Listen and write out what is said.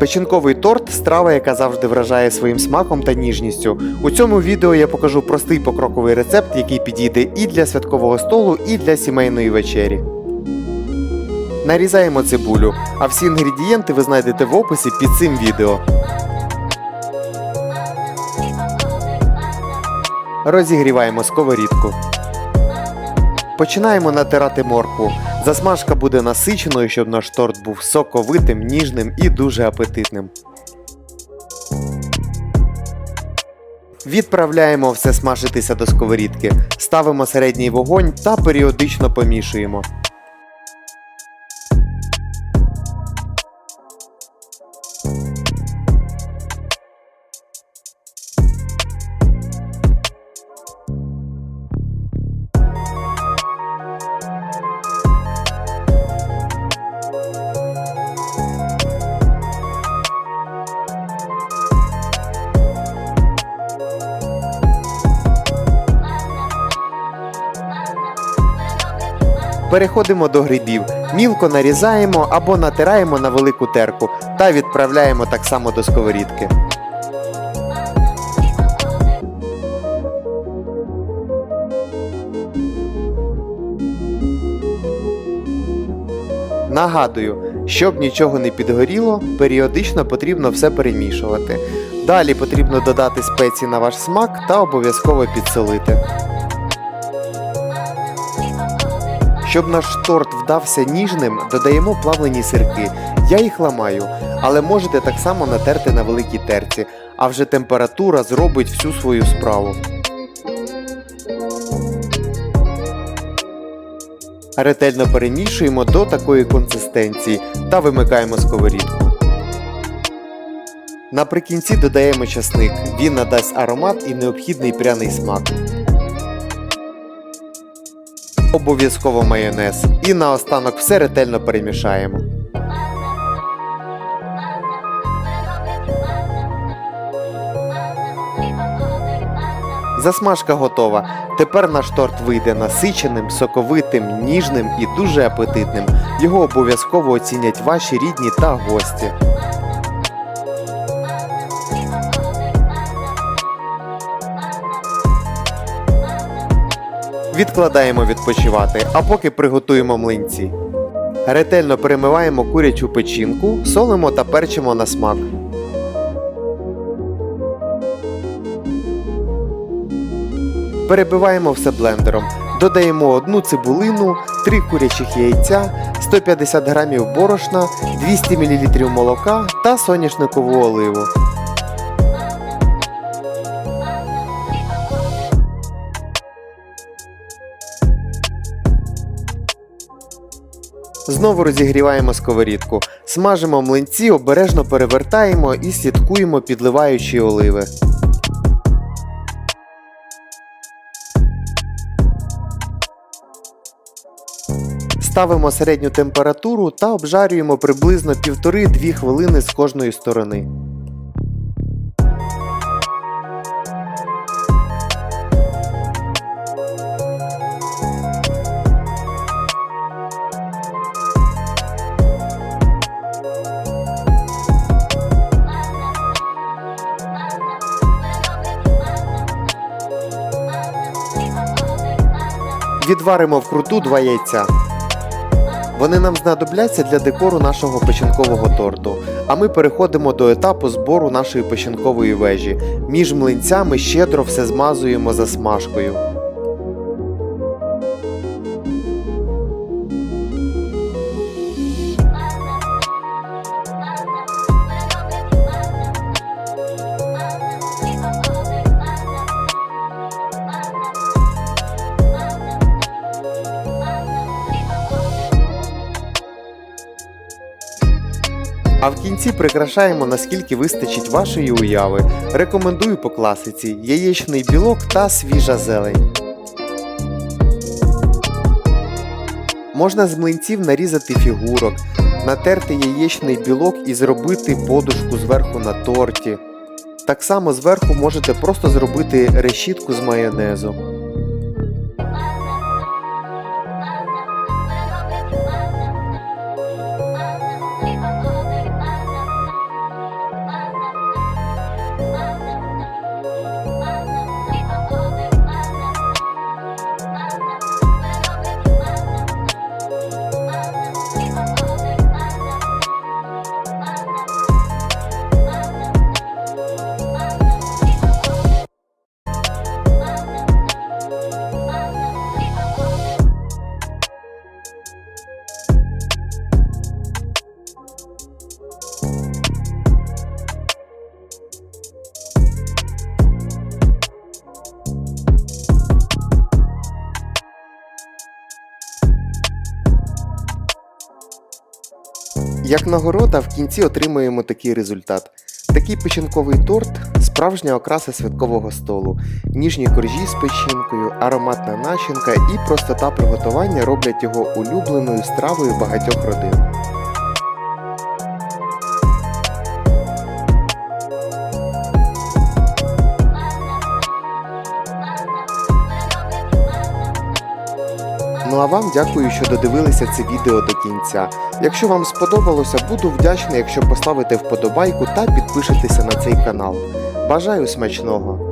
Печінковий торт страва, яка завжди вражає своїм смаком та ніжністю. У цьому відео я покажу простий покроковий рецепт, який підійде і для святкового столу, і для сімейної вечері. Нарізаємо цибулю, а всі інгредієнти ви знайдете в описі під цим відео. Розігріваємо сковорідку. Починаємо натирати моркву. Засмажка буде насиченою, щоб наш торт був соковитим, ніжним і дуже апетитним. Відправляємо все смажитися до сковорідки, ставимо середній вогонь та періодично помішуємо. Переходимо до грибів. Мілко нарізаємо або натираємо на велику терку та відправляємо так само до сковорідки. Нагадую, щоб нічого не підгоріло, періодично потрібно все перемішувати. Далі потрібно додати спеції на ваш смак та обов'язково підсолити. Щоб наш торт вдався ніжним, додаємо плавлені сирки. Я їх ламаю, але можете так само натерти на великій терці, а вже температура зробить всю свою справу. Ретельно перемішуємо до такої консистенції та вимикаємо сковорідку. Наприкінці додаємо часник, він надасть аромат і необхідний пряний смак. Обов'язково майонез. І наостанок все ретельно перемішаємо. Засмажка готова. Тепер наш торт вийде насиченим, соковитим, ніжним і дуже апетитним. Його обов'язково оцінять ваші рідні та гості. Відкладаємо відпочивати, а поки приготуємо млинці. Ретельно перемиваємо курячу печінку, солимо та перчимо на смак. Перебиваємо все блендером. Додаємо одну цибулину, 3 курячих яйця, 150 г борошна, 200 мл молока та соняшникову оливу. Знову розігріваємо сковорідку. Смажимо млинці, обережно перевертаємо і слідкуємо, підливаючи оливи. Ставимо середню температуру та обжарюємо приблизно 1,5-2 хвилини з кожної сторони. Відваримо вкруту два яйця. Вони нам знадобляться для декору нашого печінкового торту. А ми переходимо до етапу збору нашої печінкової вежі. Між млинцями щедро все змазуємо засмажкою. А в кінці прикрашаємо наскільки вистачить вашої уяви. Рекомендую по класиці яєчний білок та свіжа зелень. Можна з млинців нарізати фігурок, натерти яєчний білок і зробити подушку зверху на торті. Так само зверху можете просто зробити решітку з майонезу. Як нагорода, в кінці отримуємо такий результат. Такий печінковий торт справжня окраса святкового столу. Ніжні коржі з печінкою, ароматна начинка і простота приготування роблять його улюбленою стравою багатьох родин. А вам дякую, що додивилися це відео до кінця. Якщо вам сподобалося, буду вдячний, якщо поставите вподобайку та підпишетеся на цей канал. Бажаю смачного!